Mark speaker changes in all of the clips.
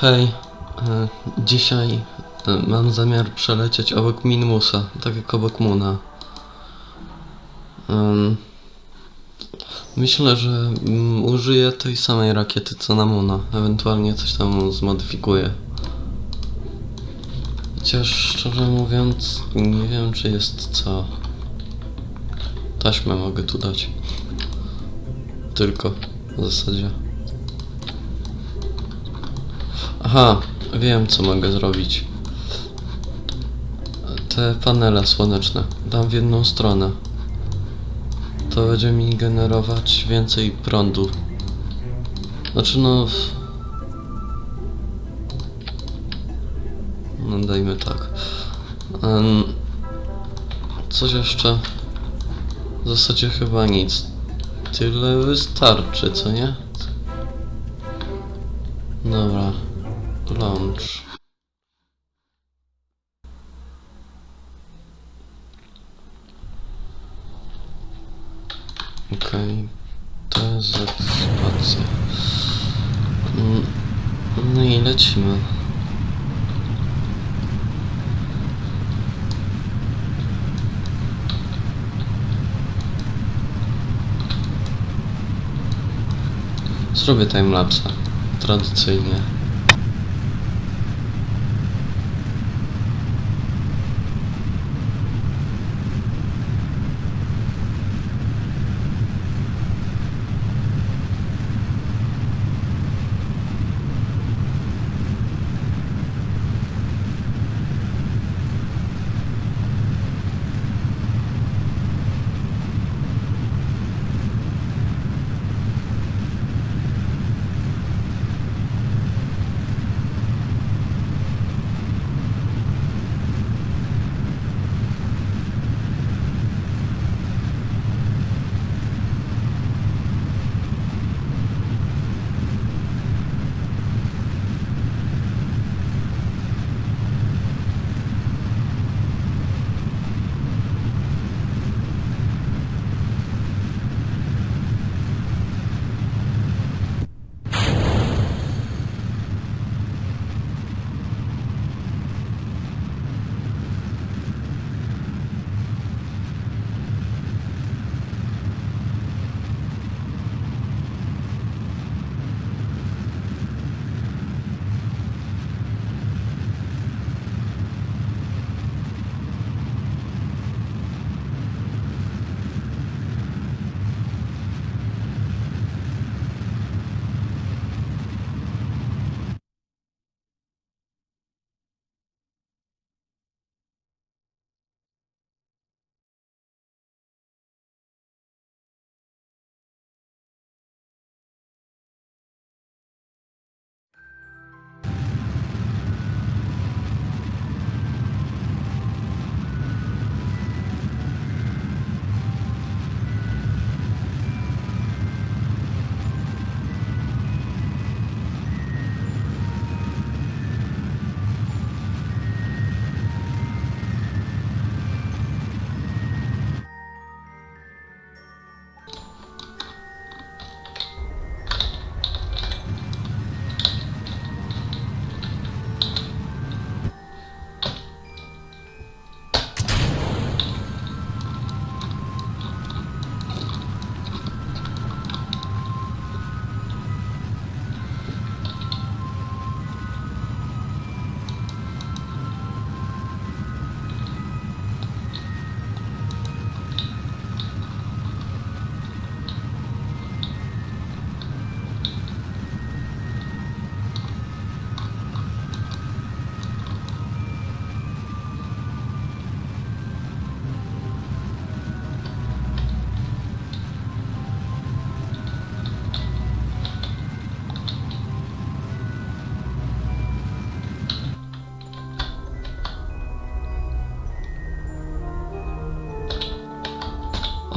Speaker 1: Hej, e, dzisiaj e, mam zamiar przelecieć obok Minmusa, tak jak obok Muna. Myślę, że mm, użyję tej samej rakiety co na Muna, ewentualnie coś tam zmodyfikuję. Chociaż szczerze mówiąc, nie wiem czy jest co. Taśmę mogę tu dać. Tylko w zasadzie. Aha, wiem co mogę zrobić. Te panele słoneczne dam w jedną stronę. To będzie mi generować więcej prądu. Znaczy no... No dajmy tak. Em, coś jeszcze? W zasadzie chyba nic. Tyle wystarczy, co nie? Dobra. Launch. Okej. TZ spacja. Mm, No i lecimy. Zrobię timelapsa. Tradycyjnie.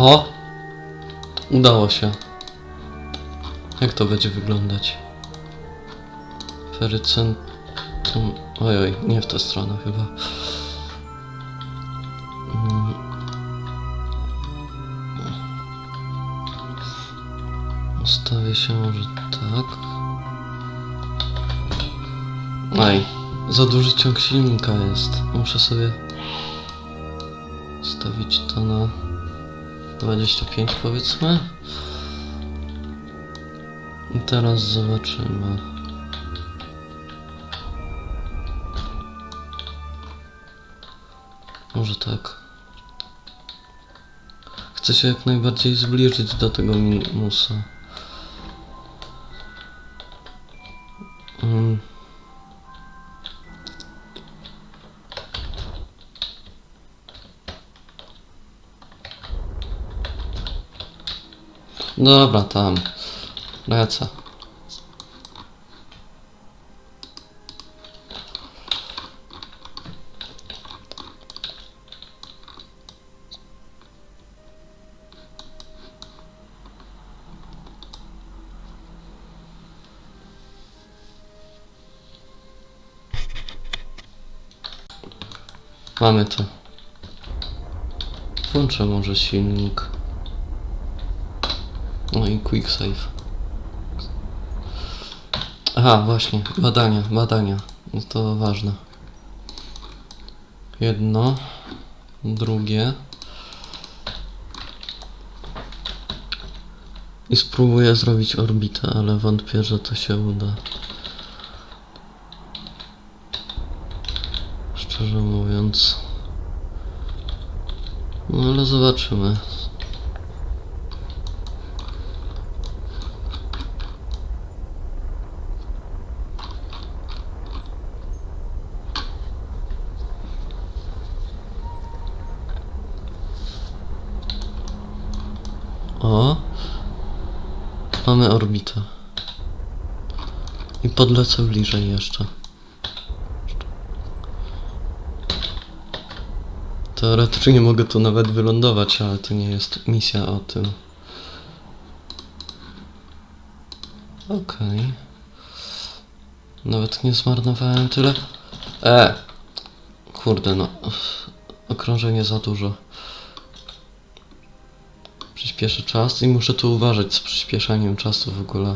Speaker 1: O! Udało się. Jak to będzie wyglądać? Ferycentrum... Ojoj, nie w tę stronę chyba. Mm. Ustawię się może tak. Ej, za duży ciąg silnika jest. Muszę sobie stawić to na 25 powiedzmy. I teraz zobaczymy. Może tak. Chcę się jak najbardziej zbliżyć do tego minusa. Dobra, tam. Lecę. Mamy to. Włączę może silnik. No i quick save. Aha, właśnie, badania, badania. No to ważne. Jedno, drugie. I spróbuję zrobić orbitę, ale wątpię, że to się uda. Szczerze mówiąc. No ale zobaczymy. O. Mamy orbitę. I podlecę bliżej jeszcze. Teoretycznie mogę tu nawet wylądować, ale to nie jest misja o tym. Okej. Nawet nie zmarnowałem tyle. E! Kurde no. Okrążenie za dużo. Przyspieszę czas i muszę tu uważać z przyspieszaniem czasu w ogóle.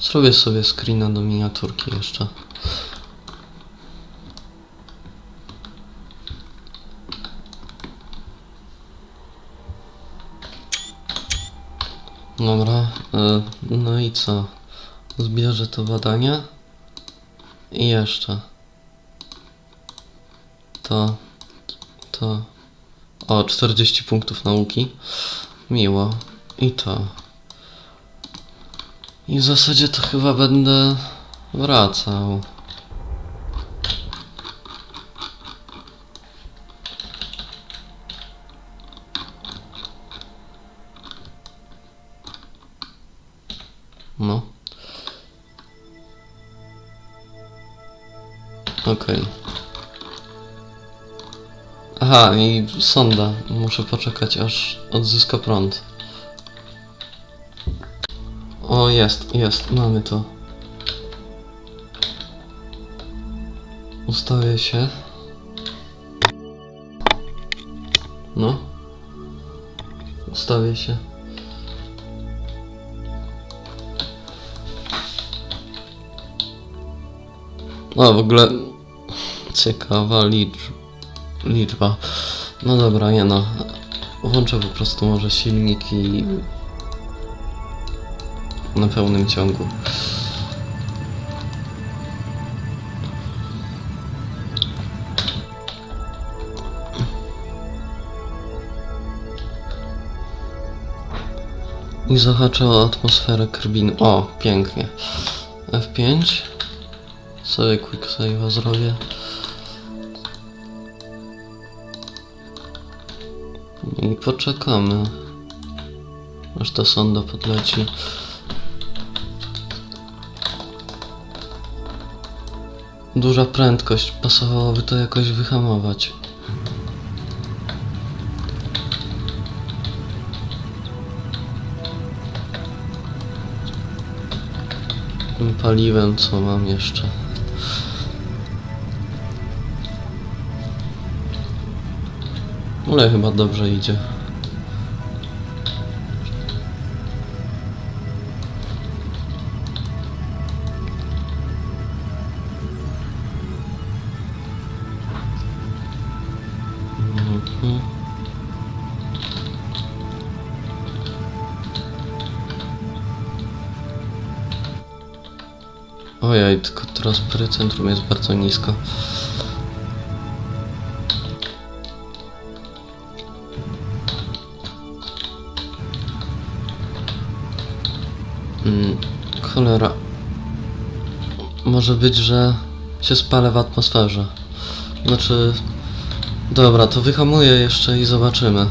Speaker 1: Zrobię sobie screena do miniaturki jeszcze. Dobra, e, no i co? Zbierzę to badanie. I jeszcze. To. To. O, 40 punktów nauki. Miło. I to. I w zasadzie to chyba będę wracał. Okej. Aha, i sonda. Muszę poczekać aż odzyska prąd. O, jest, jest, mamy to. Ustawię się. No. Ustawię się. O, w ogóle ciekawa licz... liczba. No dobra, nie no. Włączę po prostu może silniki na pełnym ciągu. I zahaczę o atmosferę Kerbin. O, pięknie. F5. Sobie quick save'a zrobię. I poczekamy. Aż ta sonda podleci. Duża prędkość, pasowałoby to jakoś wyhamować. Tym paliwem, co mam jeszcze. Ale chyba dobrze idzie. Mhm. Ojej, tylko teraz perycentrum jest bardzo nisko. Mm, cholera. Może być, że się spalę w atmosferze. Znaczy... Dobra, to wyhamuję jeszcze i zobaczymy.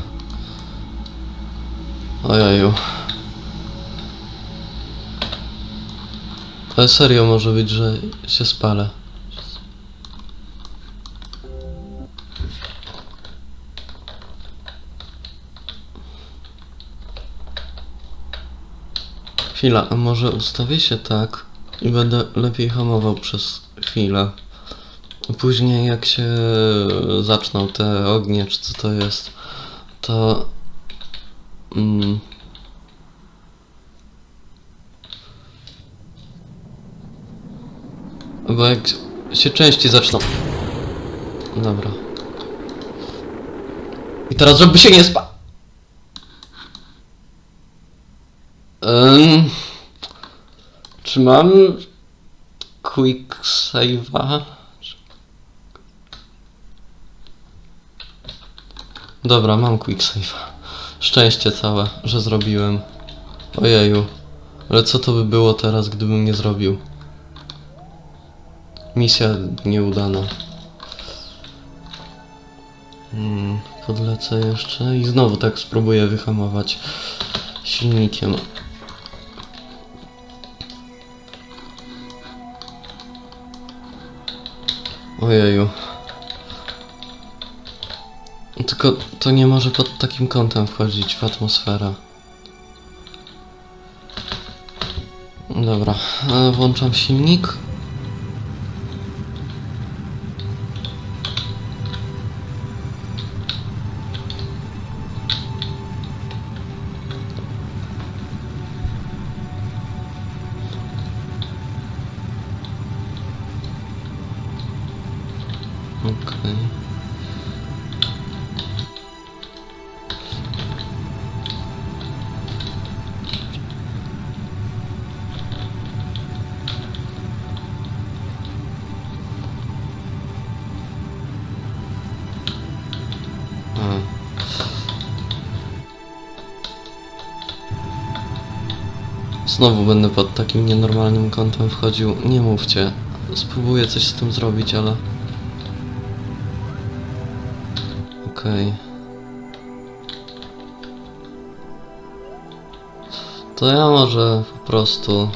Speaker 1: Ojeju. Ale serio może być, że się spalę. Chwila, a może ustawię się tak i będę lepiej hamował przez chwilę. Później jak się zaczną te ognie, czy co to jest, to... Mm, bo jak się częściej zaczną... Dobra. I teraz żeby się nie spa... czy mam quick save'a? Dobra, mam quick save'a. Szczęście całe, że zrobiłem. Ojeju. Ale co to by było teraz, gdybym nie zrobił? Misja nieudana. Hmm, podlecę jeszcze i znowu tak spróbuję wyhamować silnikiem. Ojeju. Tylko to nie może pod takim kątem wchodzić w atmosferę. Dobra, e, włączam silnik. Okej. Znowu będę pod takim nienormalnym kątem wchodził. Nie mówcie. Spróbuję coś z tym zrobić, ale... Okej. To ja może po prostu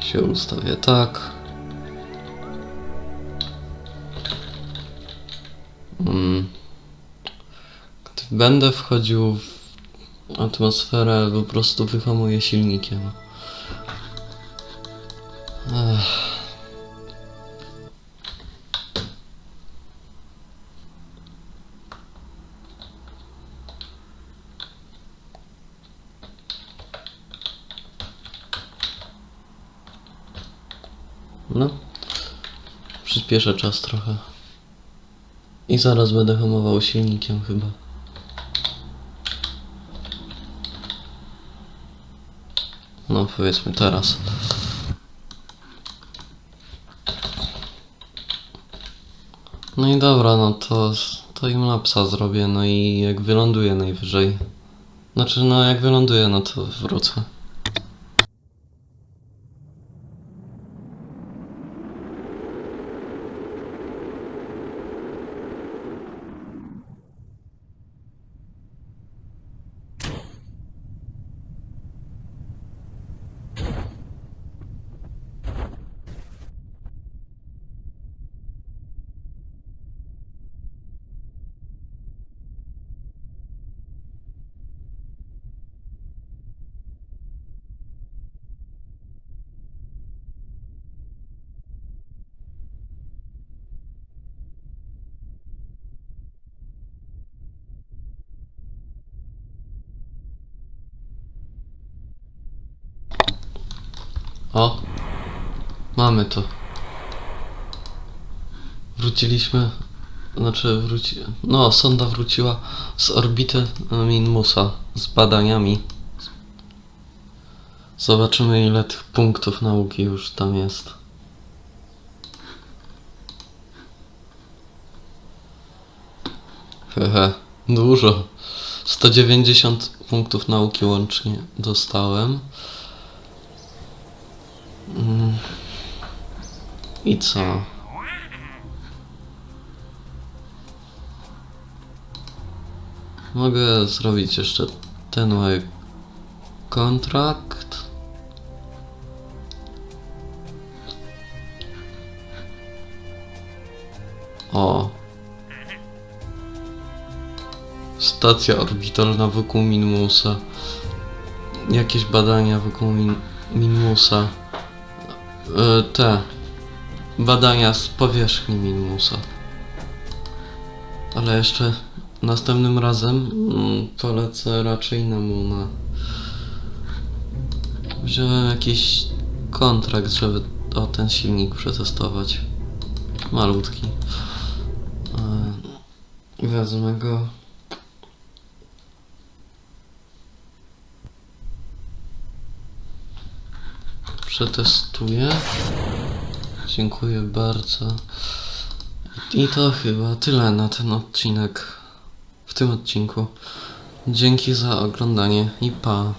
Speaker 1: się ustawię tak. Mm. Gdy będę wchodził w atmosferę, po prostu wyhamuję silnikiem. Ech. No. Przyspieszę czas trochę. I zaraz będę hamował silnikiem chyba. No powiedzmy teraz. No i dobra, no to, to im lapsa zrobię, no i jak wyląduję najwyżej. Znaczy, no jak wyląduję, no to wrócę. O! Mamy to. Wróciliśmy. Znaczy wróci... No, sonda wróciła z orbity Minmusa z badaniami. Zobaczymy ile tych punktów nauki już tam jest. Hehe, dużo. 190 punktów nauki łącznie dostałem. I co? Mogę zrobić jeszcze ten mały kontrakt. O. Stacja orbitalna wokół Minmusa. Jakieś badania wokół Min Minmusa. E, te. Badania z powierzchni Minmusa. Ale jeszcze następnym razem mm, polecę raczej na Muna. Wziąłem jakiś kontrakt, żeby o ten silnik przetestować. Malutki. E, Wezmę go. Przetestuję. Dziękuję bardzo. I to chyba tyle na ten odcinek. W tym odcinku. Dzięki za oglądanie i pa.